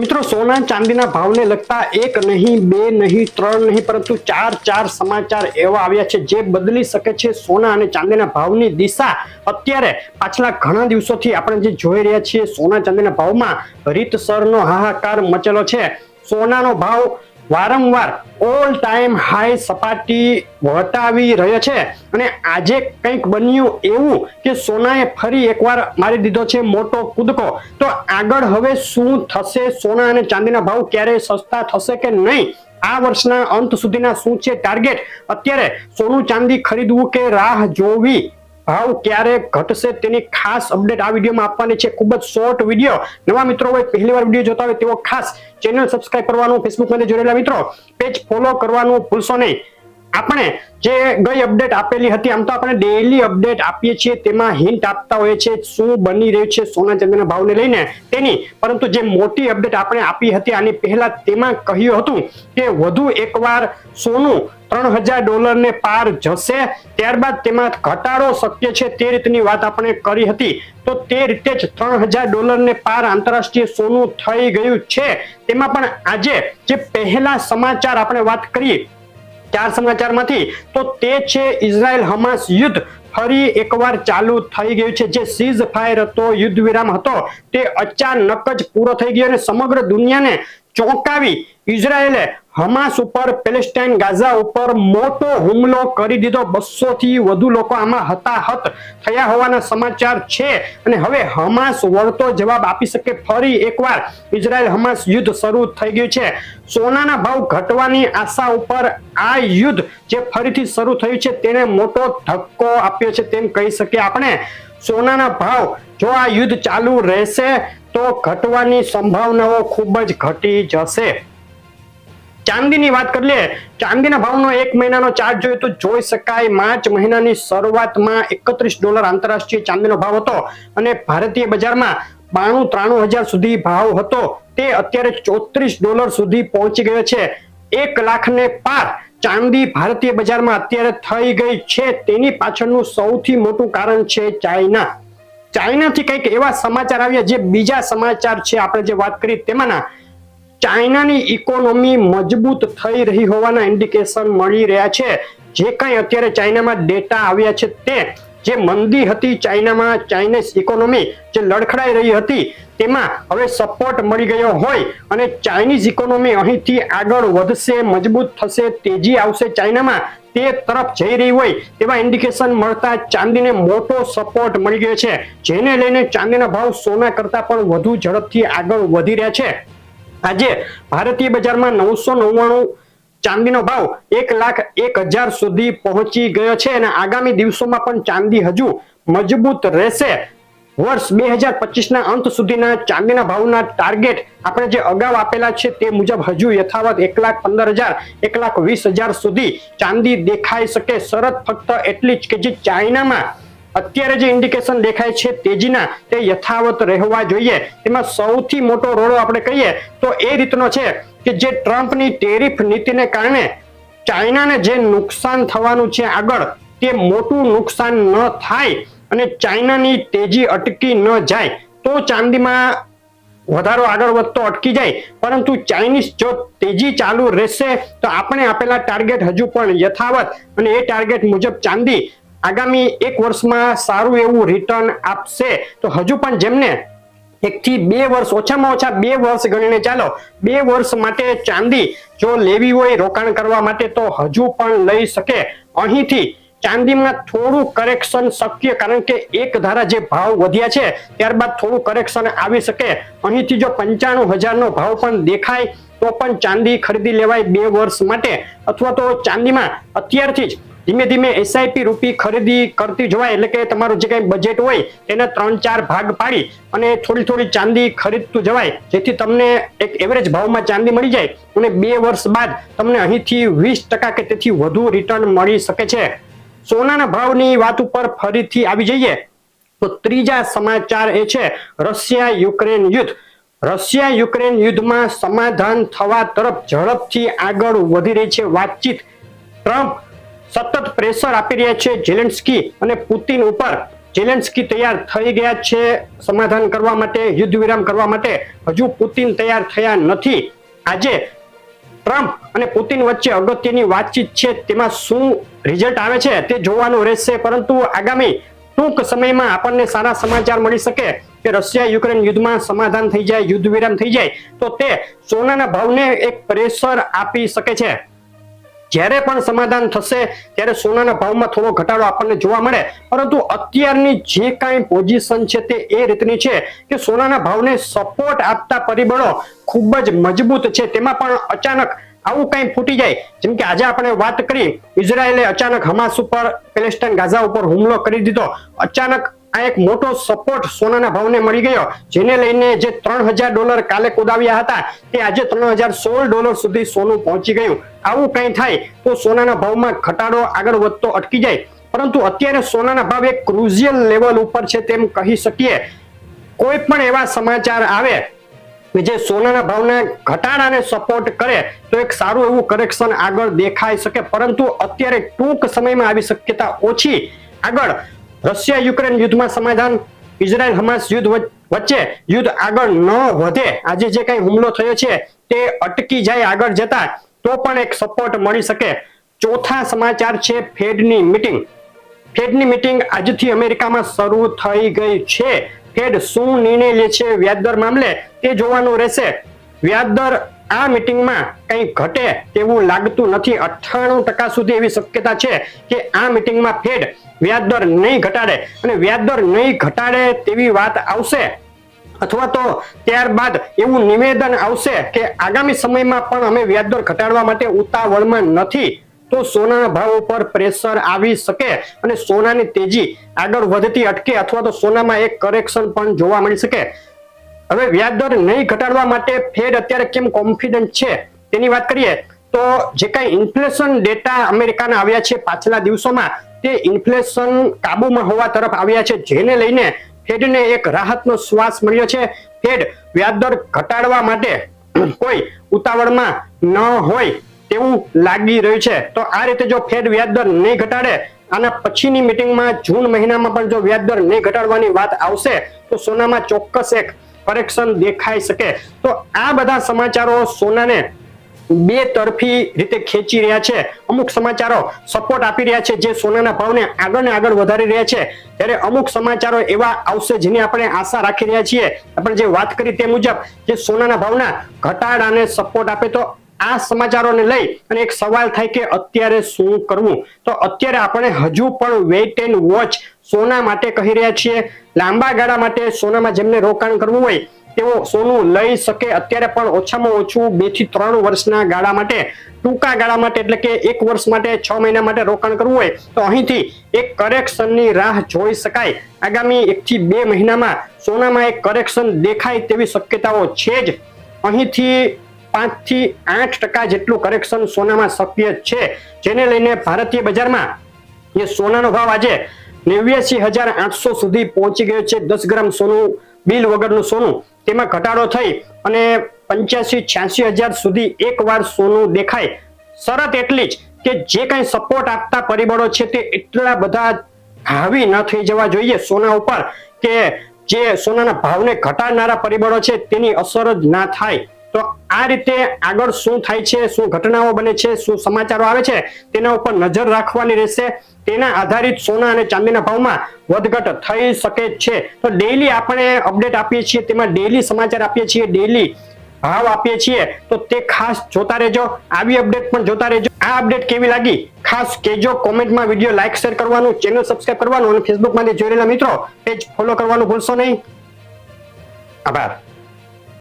મિત્રો, સોના ચાંદીના ભાવને લગતા એક નહીં, બે નહીં, ત્રણ નહીં, પરંતુ ચાર ચાર સમાચાર એવા આવ્યા છે જે બદલી શકે છે સોના અને ચાંદીના ભાવની દિશા. અત્યારે પાછલા ઘણા દિવસોથી આપણે જે જોઈ રહ્યા છીએ, સોના ચાંદીના ભાવમાં રીતસરનો હાહાકાર મચેલો છે. સોનાનો ભાવ વારંવાર ઓલ ટાઈમ હાઈ સપાટી વટાવી રહ્યો છે. અને આજે કંઈક બન્યું એવું કે સોનાએ ફરી એકવાર મારી દીધો છે મોટો કૂદકો. તો આગળ હવે શું થશે? સોના અને ચાંદીના ભાવ ક્યારે સસ્તા થશે કે નહીં? આ વર્ષના અંત સુધીના શું છે ટાર્ગેટ અત્યારે સોનું ચાંદી ખરીદવું કે રાહ જોવી? ભાવ ક્યારે ઘટશે તેની ખાસ અપડેટ આ વિડીયોમાં આપવાની છે. ખૂબ જ શોર્ટ વીડિયો નવા મિત્રો હોય પહેલી વાર વીડિયો જોતા હોય તેઓ ખાસ ચેનલ સબસ્ક્રાઇબ કરવાનું ફેસબુકમાંથી જોડેલા મિત્રો પેજ ફોલો કરવાનું ભૂલશો નહીં. આપણે જે ગઈ અપડેટ આપેલી હતી, આમ તો આપણે ડેઈલી અપડેટ આપીએ છીએ, તેમાં હિન્ટ આપતા હોઈએ છીએ શું બની રહ્યું છે સોના ચાંદીના ભાવને લઈને. તેની, પરંતુ જે મોટી અપડેટ આપણે આપી હતી, આની પહેલા તેમાં કહ્યું હતું કે વધુ એકવાર સોનું ત્રણ હજાર ડોલરને પાર જશે. ત્યારબાદ તેમાં ઘટાડો શક્ય છે તે રીતની વાત આપણે કરી હતી. તો તે રીતે જ ત્રણ હજાર ડોલરને પાર આંતરરાષ્ટ્રીય સોનું થઈ ગયું છે. તેમાં પણ આજે જે પહેલા સમાચાર આપણે વાત કરીએ ચાર સમાચારમાંથી, તો તે છે ઇઝરાયલ હમાસ યુદ્ધ. ફરી એકવાર ચાલુ થઈ ગયું છે. જે સીઝ ફાયર હતો, યુદ્ધ વિરામ હતો, તે અચાનક જ પૂરો થઈ ગયો અને સમગ્ર દુનિયાને ચોંકાવી ઇઝરાયેલે હમાસ ઉપર, પેલેસ્ટાઇન ગાઝા ઉપર મોટો હુમલો કરી દીધો. બસો થી વધુ લોકો આમાં હતાહત થયા હોવાના સમાચાર છે. અને હવે હમાસ વળતો જવાબ આપી શકે ફરી એકવાર. ઇઝરાયલ હમાસ યુદ્ધ શરૂ થઈ ગયું છે. સોનાના ભાવ ઘટવાની આશા ઉપર આ યુદ્ધ જે ફરીથી શરૂ થયું છે તેને મોટો ધક્કો આપ્યો છે તેમ કહી શકીએ આપણે. સોનાના ભાવ જો આ યુદ્ધ ચાલુ રહેશે તો ઘટવાની સંભાવનાઓ ખૂબ જ ઘટી જશે. ચાંદીની વાત કરી લઈએ ચાંદીના ભાવનો એક મહિનાનો ચાર્ટ જોઈએ તો જોઈ શકાય. માર્ચ મહિનાની શરૂઆતમાં એકત્રીસ ડોલર આંતરરાષ્ટ્રીય ચાંદીનો ભાવ હતો અને ભારતીય બજારમાં બાણું ત્રાણું હજાર સુધી ભાવ હતો. તે અત્યારે ચોત્રીસ ડોલર સુધી પહોંચી ગયો છે. એક લાખ ને પાર ચાંદી ભારતીય બજારમાં અત્યારે થઈ ગઈ છે. તેની પાછળનું સૌથી મોટું કારણ છે ચાઇના. ચાઇનાથી કંઈક એવા સમાચાર આવ્યા જે બીજા સમાચાર છે. આપણે જે વાત કરી તેમાંના ચાઇનાની ઇકોનોમી મજબૂત થઈ રહી હોવાના ઇન્ડિકેશન મળી રહ્યા છે. જે કંઈ અત્યારે ચાઇનામાં ડેટા આવ્યા છે તે, જે મંદી હતી ચાઇનામાં, ચાઇનીઝ ઇકોનોમી જે લડખડાઈ રહી હતી, તેમાં હવે સપોર્ટ મળી ગયો હોય અને ચાઇનીઝ ઇકોનોમી અહીંથી આગળ વધશે, મજબૂત થશે, તેજી આવશે ચાઇનામાં, તે તરફ જઈ રહી હોય તેવા ઇન્ડિકેશન મળતા ચાંદીને મોટો સપોર્ટ મળી ગયો છે. જેને લઈને ચાંદીના ભાવ સોના કરતા પણ વધુ ઝડપથી આગળ વધી રહ્યા છે. આજે ભારતીય બજારમાં નવસો નવ્વાણું ચાંદીનો ભાવ એક લાખ એક હજાર સુધી પહોંચી ગયો છે અને આગામી દિવસોમાં પણ ચાંદી હજુ મજબૂત રહેશે. વર્ષ બે હજાર પચીસના અંત સુધીના ચાંદીના ભાવના ટાર્ગેટ આપણે જે અગાઉ આપેલા છે તે મુજબ હજુ યથાવત એક લાખ પંદર હજાર, એક લાખ વીસ હજાર સુધી ચાંદી દેખાઈ શકે. શરત ફક્ત એટલી જ કે જે ચાઇનામાં અત્યારે જે ઇન્ડિકેશન દેખાય છે તેજીના તે યથાવત રહેવા જોઈએ. તેમાં સૌથી મોટો રોડો આપણે કહીએ તો એ રીતનો છે કે જે ટ્રમ્પની ટેરિફ નીતિને કારણે ચાઇનાને જે નુકસાન થવાનું છે આગળ, તે મોટું નુકસાન ન થાય અને ચાઇનાની તેજી અટકી ન જાય, તો ચાંદીમાં વધારો આગળ વધતો અટકી જાય. પરંતુ ચાઇનીઝ જો તેજી ચાલુ રહેશે, તો આપણે આપેલા ટાર્ગેટ હજુ પણ યથાવત અને એ ટાર્ગેટ મુજબ ચાંદી આગામી એક વર્ષમાં સારું એવું રિટર્ન આપશે. તો હજુ પણ જેમને એક થી બે વર્ષ ઓછામાં ઓછા બે વર્ષ ગણીને ચાલો, બે વર્ષ માટે ચાંદી જો લેવી હોય રોકાણ કરવા માટે તો હજુ પણ લઈ શકે. અહીંથી ચાંદીમાં થોડું કરેક્શન શક્ય, કારણ કે એક ધારા જે ભાવ વધ્યા છે, ત્યારબાદ થોડું કરેક્શન આવી શકે. અહીંથી જો પંચાણું હજારનો ભાવ પણ દેખાય, તો પણ ચાંદી ખરીદી લેવાય બે વર્ષ માટે. અથવા તો ચાંદીમાં અત્યારથી જ ધીમે ધીમે એસઆઈપી રૂપી ખરીદી કરતી જોવાય એટલે કે તમારું જે કઈ બજેટ હોય તેને ત્રણ ચાર ભાગ પાડી અને થોડી થોડી ચાંદી ખરીદતું જવાય. જેથી તમને એક એવરેજ ભાવમાં ચાંદી મળી જાય અને બે વર્ષ બાદ તમને અહીંથી વીસ ટકા કે તેથી વધુ રિટર્ન મળી શકે છે. સોનાના ભાવની વાત ઉપર ફરીથી આવી જઈએ તો ત્રીજા સમાચાર એ છે રશિયા યુક્રેન યુદ્ધ. રશિયા યુક્રેન યુદ્ધમાં સમાધાન થવા તરફ ઝડપથી આગળ વધી રહી છે વાતચીત. ટ્રમ્પ સતત પ્રેશર આપી રહ્યા છે ઝેલેન્સ્કી અને પુતિન ઉપર. ઝેલેન્સ્કી તૈયાર થઈ ગયા છે સમાધાન કરવા માટે, યુદ્ધ વિરામ કરવા માટે. હજુ પુતિન તૈયાર થયા નથી. આજે ટ્રમ્પ અને પુતિન વચ્ચે અગત્યની વાતચીત છે, તેમાં શું રિઝલ્ટ આવે છે તે જોવાનું રહેશે, પરંતુ આગામી ટૂંક સમયમાં આપણને સારા સમાચાર મળી શકે કે રશિયા યુક્રેન યુદ્ધમાં સમાધાન થઈ જાય, યુદ્ધ વિરામ થઈ જાય. તો તે સોનાના ભાવને એક પ્રેશર આપી શકે છે. જ્યારે પણ સમાધાન થશે, ત્યારે સોનાના ભાવમાં થોડો ઘટાડો આપણને જોવા મળે. પરંતુ અત્યારની જે કાંઈ પોઝિશન છે તે એ રીતની છે કે સોનાના ભાવને સપોર્ટ આપતા પરિબળો ખૂબ જ મજબૂત છે. તેમાં પણ અચાનક આવું કંઈ ફૂટી જાય. જેમ કે આજે આપણે વાત કરી, ઇઝરાયેલે અચાનક હમાસ ઉપર, પેલેસ્ટાઇન ગાઝા ઉપર હુમલો કરી દીધો. અચાનક આ એક મોટો સપોર્ટ સોનાના ભાવને મળી ગયો, જેને લઈને જે ત્રણ ડોલર કાલે કુદાવ્યા હતા, તે આજે ત્રણ ડોલર સુધી સોનું પહોંચી ગયું. આવું કંઈ થાય તો સોનાના ભાવમાં ઘટાડો આગળ વધતો અટકી જાય. પરંતુ અત્યારે સોનાના ભાવ એક ક્રુઝિયલ લેવલ ઉપર છે તેમ કહી શકીએ. કોઈ પણ એવા સમાચાર આવે કે જે સોનાના ભાવના ઘટાડાને સપોર્ટ કરે, તો એક સારું એવું કરેક્શન આગળ દેખાઈ શકે. પરંતુ અત્યારે ટૂંક સમયમાં આવી શક્યતા ઓછી. આગળ રશિયા યુક્રેન યુદ્ધમાં સમાધાન, ઇઝરાયલ હમાસ યુદ્ધ વચ્ચે યુદ્ધ આગળ ન વધે, આજે જે કઈ હુમલો થયો છે, તે અટકી જાય આગળ જતા, તો પણ એક સપોર્ટ મળી શકે. ચોથા સમાચાર છે ફેડની મીટિંગ ફેડની મીટિંગ આજથી અમેરિકામાં શરૂ થઈ ગઈ છે. ફેડ શું નિર્ણય લે છે વ્યાજદર મામલે, તે જોવાનું રહેશે. વ્યાજદર આ મીટિંગમાં કંઈ ઘટે તેવું લાગતું નથી. અઠ્ઠાણું ટકા સુધી એવી શક્યતા છે કે આ મીટિંગમાં ફેડ વ્યાજદર નહીં ઘટાડે અને વ્યાજદર નહીં ઘટાડે તેવી વાત આવશે. અથવા તો ત્યારબાદ એવું નિવેદન આવશે કે આગામી સમયમાં પણ અમે વ્યાજદર ઘટાડવા માટે ઉતાવળમાં નથી. તો સોનાના ભાવ ઉપર પ્રેશર આવી શકે અને સોનાની તેજી આગળ વધતી અટકે અથવા તો સોનામાં એક કરેક્શન પણ જોવા મળી શકે. હવે વ્યાજદર નહીં ઘટાડવા માટે ફેડ અત્યારે કેમ કોન્ફિડન્ટ છે તેની વાત કરીએ તો જે કાંઈ ઇન્ફ્લેશન ડેટા અમેરિકાના આવ્યા છે પાછલા દિવસોમાં તે ઇન્ફ્લેશન કાબુમાં હોવા તરફ આવ્યા છે. જેને લઈને ફેડને એક રાહતનો શ્વાસ મળ્યો છે. ફેડ વ્યાજદર ઘટાડવા માટે કોઈ ઉતાવળમાં ન હોય તેવું લાગી રહ્યું છે. તો આ રીતે જો ફેડ વ્યાજદર નહીં ઘટાડે આના પછીની મિટિંગમાં જૂન મહિનામાં પણ જો વ્યાજદર નહીં ઘટાડવાની વાત આવશે તો સોનામાં ચોક્કસ એક કરેક્શન દેખાઈ શકે. તો આ બધા સમાચારો સોનાને બે તરફી રીતે ખેંચી રહ્યા છે. અમુક સમાચારો સપોર્ટ આપી રહ્યા છે જે સોનાના ભાવને આગળ ને આગળ વધારી રહ્યા છે. ત્યારે અમુક સમાચારો એવા આવશે જેની આપણે આશા રાખી રહ્યા છીએ. આપણે જે વાત કરી તે મુજબ જે સોનાના ભાવના ઘટાડાને સપોર્ટ આપે તો આ સમાચારોને લઈ અને એક સવાલ થાય કે અત્યારે શું કરવું? તો અત્યારે આપણે હજુ પણ વેઇટ એન્ડ વોચ સોના માટે કહી રહ્યા છીએ. લાંબા ગાળા માટે સોનામાં જેમને રોકાણ કરવું હોય, તેઓ સોનું લઈ શકે. અત્યારે પણ ઓછામાં ઓછું બેથી ત્રણ વર્ષના ગાળા માટે, ટૂંકા ગાળા માટે એટલે કે એક વર્ષ માટે, છ મહિના માટે રોકાણ કરવું હોય, તો અહીંથી એક કરેક્શનની રાહ જોઈ શકાય. આગામી એક થી બે મહિનામાં સોનામાં એક કરેક્શન દેખાય તેવી શક્યતાઓ છે જ. અહીંથી પાંચથી આઠ ટકા જેટલું કરેક્શન સોનામાં શક્ય છે. જેને લઈને ભારતીય બજારમાં જે સોનાનો ભાવ આજે નેવ્યાસી હજાર આઠસો સુધી પહોંચી ગયો છે દસ ગ્રામ સોનું, બિલ વગરનું સોનું. તેમાં ઘટાડો થઈ અને પંચ્યાસી છ્યાસી હજાર સુધી એકવાર સોનું દેખાય. શરત એટલી જ કે જે કંઈ સપોર્ટ આપતા પરિબળો છે તે એટલા બધા હાવી ન થઈ જવા જોઈએ સોના ઉપર કે જે સોનાના ભાવને ઘટાડનારા પરિબળો છે તેની અસર જ ના થાય. તો આ રીતે આગળ શું થાય છે, શું ઘટનાઓ બને છે, શું સમાચારો આવે છે, તેના ઉપર નજર રાખવાની રહેશે. તેના આધારિત સોના અને ચાંદીના ભાવમાં વધઘટ થઈ શકે છે. તો ડેઈલી આપણે અપડેટ આપીએ છીએ, તેમાં ડેઈલી સમાચાર આપીએ છીએ ડેઈલી ભાવ આપીએ છીએ. તો તે ખાસ જોતા રહેજો. આવી અપડેટ પણ જોતા રહેજો. આ અપડેટ કેવી લાગી? ખાસ કેજો કોમેન્ટમાં વીડિયો લાઈક શેર કરવાનું ચેનલ સબસ્ક્રાઇબ કરવાનું અને ફેસબુકમાંથી જોઈ રહેલા મિત્રો પેજ ફોલો કરવાનું ભૂલશો નહીં. આભાર.